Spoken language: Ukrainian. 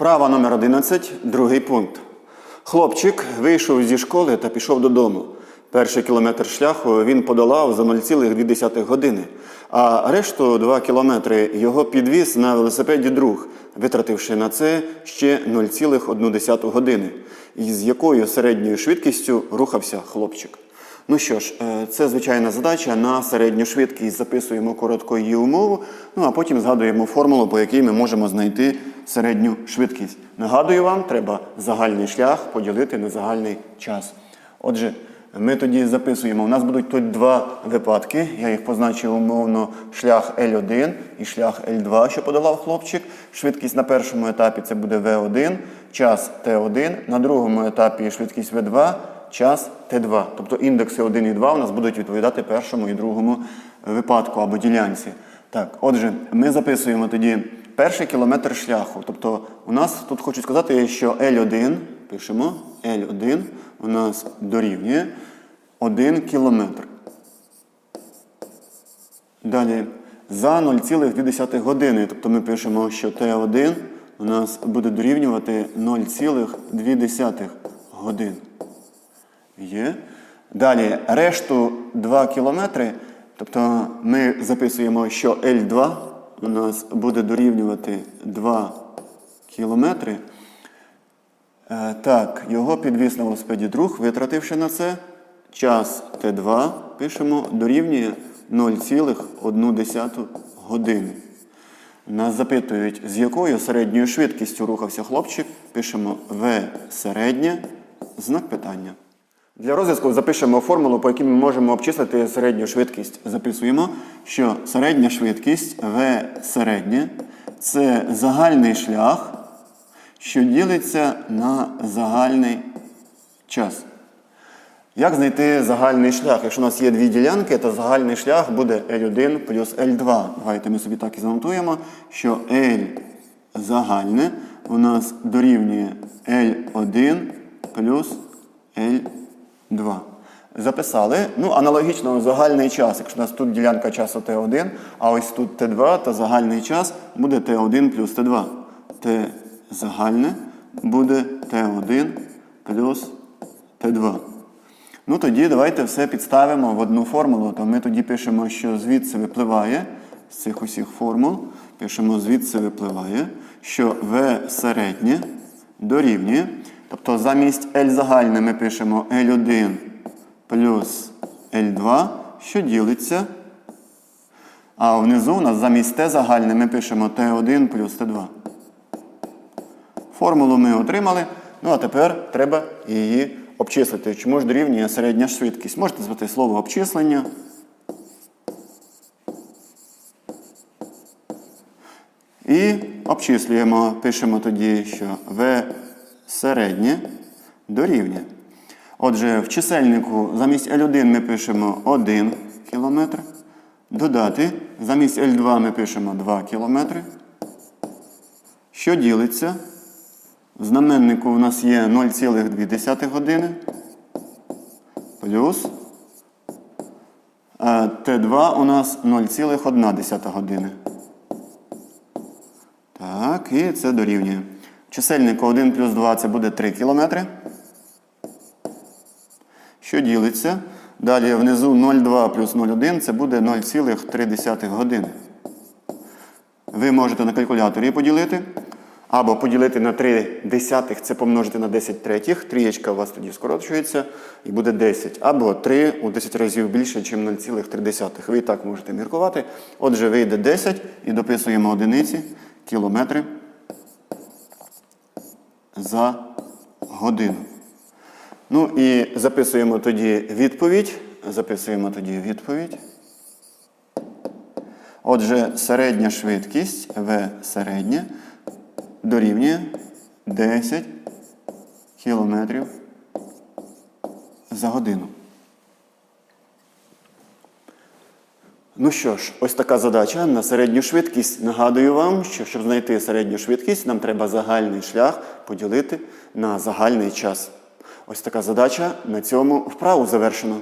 Вправа номер 11, другий пункт. Хлопчик вийшов зі школи та пішов додому. Перший кілометр шляху він подолав за 0,2 години, а решту 2 кілометри його підвіз на велосипеді друг, витративши на це ще 0,1 години, із якою середньою швидкістю рухався хлопчик. Ну що ж, е, це звичайна задача на середню швидкість. Записуємо коротко її умову, ну а потім згадуємо формулу, по якій ми можемо знайти середню швидкість. Нагадую вам, треба загальний шлях поділити на загальний час. Отже, ми тоді записуємо. У нас будуть тут два випадки. Я їх позначив умовно шлях L1 і шлях L2, що подолав хлопчик. Швидкість на першому етапі це буде V1, час T1, на другому етапі швидкість V2 час Т2. Тобто індекси 1 і 2 у нас будуть відповідати першому і другому випадку або ділянці. Так, отже, ми записуємо тоді перший кілометр шляху. Тобто у нас тут хочу сказати, що L1, пишемо, L1 у нас дорівнює 1 кілометр. Далі за 0,2 години. Тобто ми пишемо, що Т1 у нас буде дорівнювати 0,2 годин. Є. Далі решту 2 кілометри. Тобто ми записуємо, що L2 у нас буде дорівнювати 2 кілометри. Е, Так, його підвіз на велосипеді друг, витративши на це час Т2, пишемо, дорівнює 0,1 години. Нас запитують, з якою середньою швидкістю рухався хлопчик, пишемо В середнє, знак питання. Для розв'язку запишемо формулу, по якій ми можемо обчислити середню швидкість. Записуємо, що середня швидкість В середнє це загальний шлях, що ділиться на загальний час. Як знайти загальний шлях? Якщо у нас є дві ділянки, то загальний шлях буде L1 плюс L2. Давайте ми собі так і занотуємо, що L загальне у нас дорівнює L1 плюс L2. Записали. Ну, аналогічно загальний час. Якщо у нас тут ділянка часу Т1, а ось тут Т2, то загальний час буде Т1 плюс Т2. Т загальне буде Т1 плюс Т2. Ну тоді давайте все підставимо в одну формулу. То ми тоді пишемо, що звідси випливає з цих усіх формул. Пишемо, звідси випливає, що В середнє дорівнює. Тобто замість L загальне ми пишемо L1 плюс L2, що ділиться. А внизу у нас замість Т загальне ми пишемо Т1 плюс Т2. Формулу ми отримали. Ну а тепер треба її обчислити. Чому ж дорівнює середня швидкість? Можете звати слово обчислення. І обчислюємо, пишемо тоді, що В середнє дорівнює. Отже, в чисельнику замість L1 ми пишемо 1 км. Додати, замість L2 ми пишемо 2 км. Що ділиться? В знаменнику у нас є 0,2 години плюс е, Т2 у нас 0,1 години. Так, і це дорівнює. Чисельнику 1 плюс 2 це буде 3 кілометри. Що ділиться? Далі внизу 0,2 плюс 0,1 це буде 0,3 години. Ви можете на калькуляторі поділити. Або поділити на 3 десятих, це помножити на 10 третіх. Трієчка у вас тоді скорочується і буде 10. Або 3 у 10 разів більше, ніж 0,3. Ви і так можете міркувати. Отже, вийде 10 і дописуємо одиниці, кілометри за годину. Ну і записуємо тоді відповідь. Записуємо тоді відповідь. Отже, середня швидкість В середня дорівнює 10 кілометрів за годину. Ну що ж, ось така задача на середню швидкість. Нагадую вам, що щоб знайти середню швидкість, нам треба загальний шлях поділити на загальний час. Ось така задача на цьому вправу завершено.